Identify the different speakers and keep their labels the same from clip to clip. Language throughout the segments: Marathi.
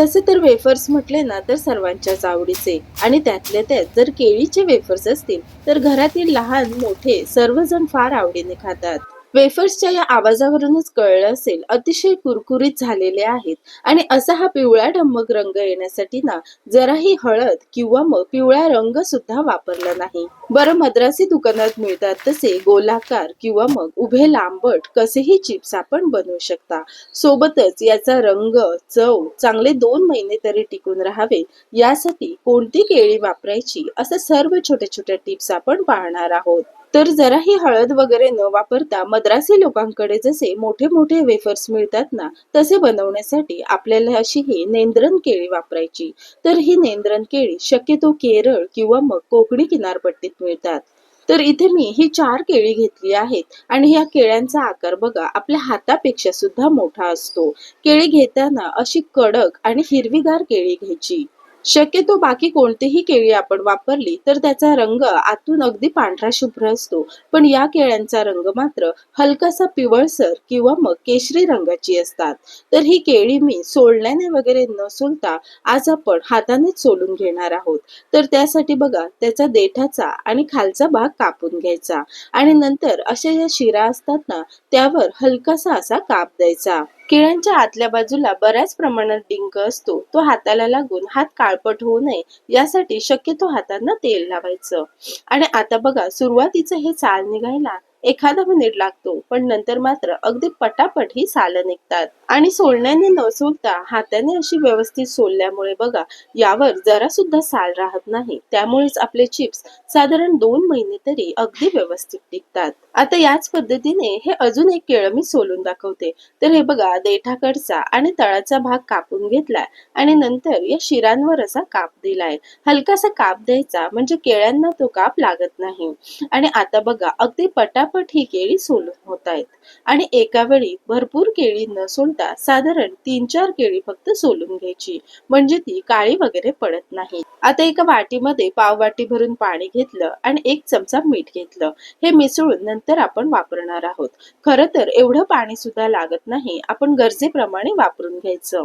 Speaker 1: तसे तर वेफर्स म्हटले ना तर सर्वांच्याच आवडीचे. आणि त्यातल्या त्यात जर केळीचे वेफर्स असतील तर घरातील लहान मोठे सर्वजण फार आवडीने खातात. वेफर्सच्या या आवाजावरूनच कळलं असेल अतिशय कुरकुरीत झालेले आहेत. आणि असा हा पिवळा ढम्मक रंग येण्यासाठी ना जराही हळद किंवा मग पिवळा रंग सुद्धा वापरला नाही. बरं मद्रासी दुकानात मिळतात तसे गोलाकार किंवा मग उभे लांबट कसेही चिप्स आपण बनवू शकता. सोबतच याचा रंग चव चांगले दोन महिने तरी टिकून राहावे. यासाठी कोणती केळी वापरायची? असं सर्व छोट्या छोट्या टिप्स आपण पाहणार आहोत. तर जराही हळद वगैरे न वापरता मद्रासी लोकांकडे जसे मोठे मोठे वेफर्स मिळतात ना तसे बनवण्यासाठी आपल्याला अशी ही नेंद्रन केळी वापरायची. तर ही नेंद्रन केळी शक्यतो केरळ किंवा मग कोकणी किनारपट्टीत मिळतात. तर इथे मी ही चार केळी घेतली आहेत आणि या केळ्यांचा आकार बघा आपल्या हातापेक्षा सुद्धा मोठा असतो. केळी घेताना अशी कडक आणि हिरवीगार केळी घ्यायची. शक्यतो बाकी कोणतीही केळी आपण वापरली तर त्याचा रंग आतून अगदी पांढरा शुभ्र असतो. पण या केळ्यांचा रंग मात्र हलकासा पिवळसर किंवा मग केशरी रंगाची असतात. तर ही केळी मी सोलण्याने वगैरे न सोलता आज आपण हातानेच सोलून घेणार आहोत. तर त्यासाठी बघा त्याचा देठाचा आणि खालचा भाग कापून घ्यायचा आणि नंतर अशा या शिरा असतात ना त्यावर हलकासा असा काप द्यायचा. केळ्यांच्या आतल्या बाजूला बऱ्याच प्रमाणात डिंक असतो. तो हाताला लागून हात काळपट होऊ नये यासाठी शक्यतो हातांना तेल लावायचं. आणि आता बघा सुरुवातीचं हे चाल निघायला एखादा मिनिट लागतो पण नंतर मात्र अगदी पटापट ही सालं निघतात. आणि सोलण्याने न सोलता हाताने अशी व्यवस्थित सोलल्यामुळे बघा यावर जरा सुद्धा साल राहत नाही. त्यामुळेच आपले चिप्स साधारण दोन महिने तरी अगदी व्यवस्थित टिकतात. आता याच पद्धतीने हे अजून एक केळं मी सोलून दाखवते. तर हे बघा देठाकडचा आणि तळाचा भाग कापून घेतलाय आणि नंतर या शिरांवर असा काप दिलाय. हलकासा काप द्यायचा म्हणजे केळ्यांना तो काप लागत नाही. आणि आता बघा अगदी पटापट ही केळी सोलून होत आहेत. आणि एका वेळी भरपूर केळी न सोलता साधारण तीन चार केळी फक्त सोलून घ्यायची. म्हणजे ती काळी वगैरे पडत नाही. आता एका वाटीमध्ये पाव वाटी भरून पाणी घेतलं आणि एक चमचा मीठ घेतलं. हे मिसळून नंतर आपण वापरणार आहोत. खरं तर एवढं पाणी सुद्धा लागत नाही. आपण गरजेप्रमाणे वापरून घ्यायचं.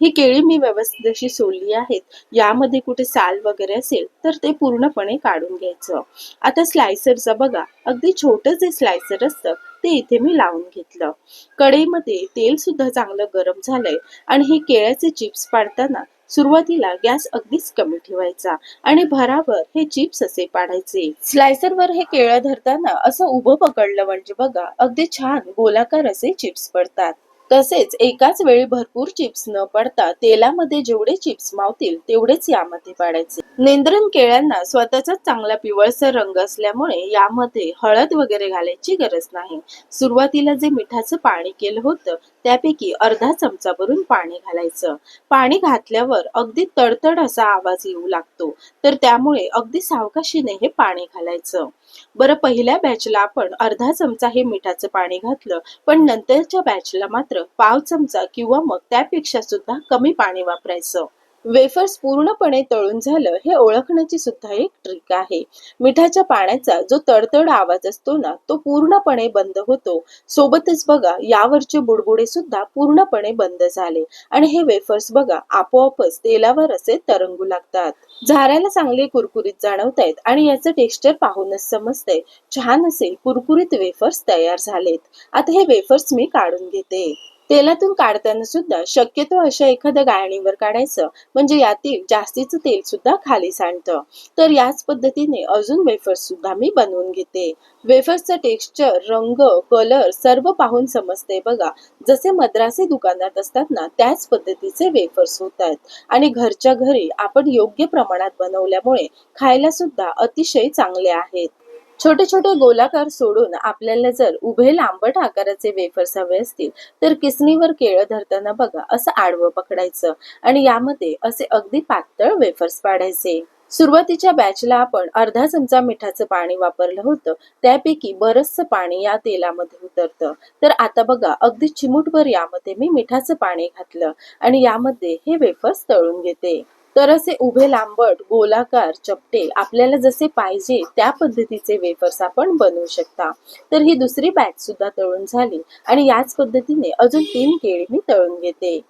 Speaker 1: ही केळी मी व्यवस्थित जशी सोलली आहेत. यामध्ये कुठे साल वगैरे असेल तर ते पूर्णपणे काढून घ्यायचं. आता स्लायसरचं बघा. अगदी छोटं जे स्लायसर असतं ते इथे मी लावून घेतलं. कढईमध्ये तेल सुद्धा चांगलं गरम झालंय आणि हे केळ्याचे चिप्स पाडताना सुरुवातीला गॅस अगदीच कमी ठेवायचा आणि भरावर हे चिप्स असे पाडायचे. स्लायसरवर हे केळं धरताना असं उभं पकडलं म्हणजे बघा अगदी छान गोलाकार असे चिप्स पडतात. तसेच एकाच वेळी भरपूर चिप्स न पडता तेलामध्ये जेवढे चिप्स मावतील तेवढेच यामध्ये पाडायचे. नेंद्रन केळ्यांना स्वतःचाच चांगला पिवळसर रंग असल्यामुळे यामध्ये हळद वगैरे घालायची गरज नाही. सुरुवातीला जे मिठाचं पाणी केलं होतं त्यापैकी अर्धा चमचा भरून पाणी घालायचं. पाणी घातल्यावर अगदी तडतड असा आवाज येऊ लागतो. तर त्यामुळे अगदी सावकाशीने हे पाणी घालायचं. बरं पहिल्या बॅचला आपण अर्धा चमचा हे मिठाचं पाणी घातलं पण नंतरच्या बॅचला मात्र पाव चमचा किंवा मग त्यापेक्षा सुद्धा कमी पाणी वापरायचं. वेफर्स पूर्णपणे तळून झालं हे ओळखण्याची सुद्धा एक ट्रिक आहे. मिठाच्या पाण्याचा जो तडतड आवाज असतो ना तो पूर्णपणे बंद होतो. सोबतच बघा यावरचे बुडबुडे सुद्धा पूर्णपणे बंद झाले. आणि हे वेफर्स बघा आपोआपच तेलावर असे तरंगू लागतात. झाऱ्याला चांगले कुरकुरीत जाणवत आहेत आणि याचं टेक्स्चर पाहूनच समजतंय. छान असे कुरकुरीत वेफर्स तयार झालेत. आता हे वेफर्स मी काढून घेते. तेलातून काढताना सुद्धा शक्यतो अशा एखाद्या गाळणीवर काढायचं. म्हणजे यातील जास्तीचं तेल सुद्धा खाली सांडतं तर याच पद्धतीने अजून वेफर्स सुद्धा मी बनवून घेते. वेफर्सचं टेक्स्चर रंग कलर सर्व पाहून समजते बघा. जसे मद्रासी दुकानात असतात ना त्याच पद्धतीचे वेफर्स होत आहेत आणि घरच्या घरी आपण योग्य प्रमाणात बनवल्यामुळे खायला सुद्धा अतिशय चांगले आहेत. छोटे छोटे गोलाकार सोडून आपल्याला जर उभे लांबट आकाराचे वेफर्स हवे असतील तर किसणीवर केळं धरताना बघा असं आडवं पकडायचं. आणि यामध्ये असे अगदी पातळ वेफर्स पाडायचे. सुरुवातीच्या बॅचला आपण अर्धा चमचा मिठाचं पाणी वापरलं होतं. त्यापैकी बरचसं पाणी या तेलामध्ये उतरतं. तर आता बघा अगदी चिमूटभर यामध्ये मी मिठाचं पाणी घातलं. आणि यामध्ये हे वेफर्स तळून घेते. तर असे उभे लांबट गोलाकार चपटे आपल्याला जसे पाहिजे त्या पद्धतीचे वेफर्स आपण बनवू शकता. तर ही दुसरी बॅच सुद्धा तळून झाली आणि याच पद्धतीने अजून तीन केळी मी तळून घेते.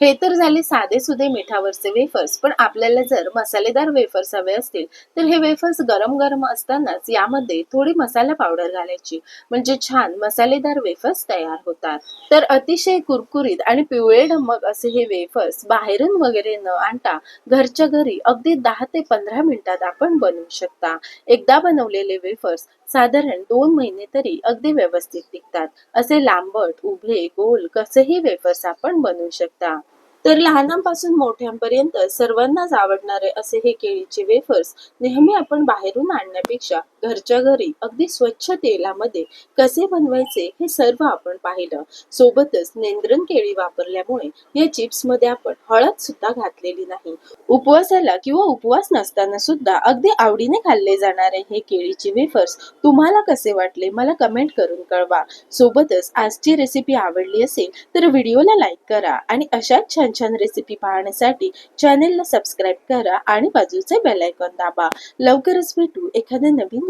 Speaker 1: हे तर झाले साधे सुधे मिठावरचे वेफर्स पण आपल्याला जर मसालेदार वेफर्स हवे असतील तर हे वेफर्स गरम गरम असतानाच यामध्ये थोडी मसाला पावडर घालायची. म्हणजे छान मसालेदार वेफर्स तयार होतात. तर अतिशय कुरकुरीत आणि पिवळे ढमक असे हे वेफर्स बाहेरून वगैरे न आणता घरच्या घरी अगदी दहा ते पंधरा मिनिटात आपण बनवू शकता. एकदा बनवलेले वेफर्स साधारण दोन महिने तरी अगदी व्यवस्थित टिकतात. असे लांबट उभे गोल कसेही वेफर्स आपण बनवू शकता. तर लहानांपासून मोठ्यांपर्यंत सर्वांनाच आवडणारे असे हे केळीचे वेफर्स नेहमी आपण बाहेरून आणण्यापेक्षा घरच्या घरी अगदी स्वच्छ तेलामध्ये कसे बनवायचे हे सर्व आपण पाहिलं. सोबतच नेंद्रन केळी वापरल्यामुळे या चिप्समध्ये आपण हळद सुद्धा घातलेली नाही. उपवासाला किंवा उपवास नसताना सुद्धा अगदी आवडीने खाल्ले जाणारे हे केळीचे वेफर्स तुम्हाला कसे वाटले मला कमेंट करून कळवा. सोबतच आजची रेसिपी आवडली असेल तर व्हिडिओला लाईक करा आणि अशाच छान छान रेसिपी पाहण्यासाठी चॅनेलला सबस्क्राईब करा आणि बाजूचे बेल आयकॉन दाबा. लवकरच भेटू एखाद्या नवीन